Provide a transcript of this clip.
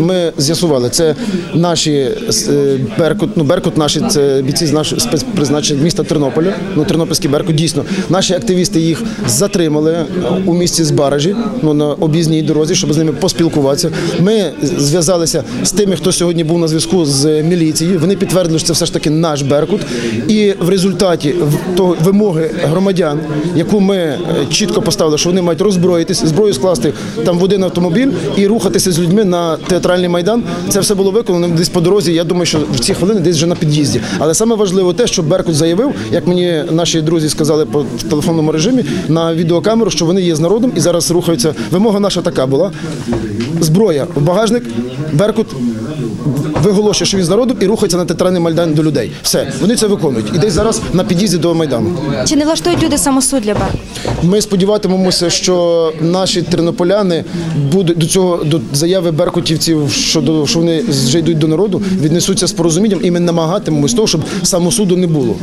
Ми з'ясували, це наші е, Беркут, ну Беркут, наші це бійці з нашого спецпризначення міста Тернополя. Ну Тернопільський Беркут дійсно. Наші активісти їх затримали у місті Збаражі, ну на об'їзній дорозі, щоб з ними поспілкуватися. Ми зв'язалися з тими, хто сьогодні був на зв'язку з міліцією. Вони підтвердили, що це все ж таки наш Беркут. І в результаті того вимоги громадян, яку ми е, чітко поставили, що вони мають роззброїтись, зброю скласти там в один автомобіль і рухатися з людьми на театральний майдан. Це все було виконано десь по дорозі. Я думаю, що в ці хвилини десь вже на під'їзді. Але саме важливо те, що Беркут заявив, як мені наші друзі сказали по телефонному режимі на відеокамеру, що вони є з народом і зараз рухаються. Вимога наша така була: зброя в багажник, Беркут виголошує, що він з народом і рухається на театральний майдан до людей. Все, вони це виконують. І десь зараз на під'їзді до майдану. Чи не влаштують люди самосуд для Беркута? Ми сподіватимемося, що наші тернополяни будуть до цього до заяви беркутівців, щодо що вони вже йдуть до народу, віднесуться з порозумінням, і ми намагатимемось того, щоб самосуду не було.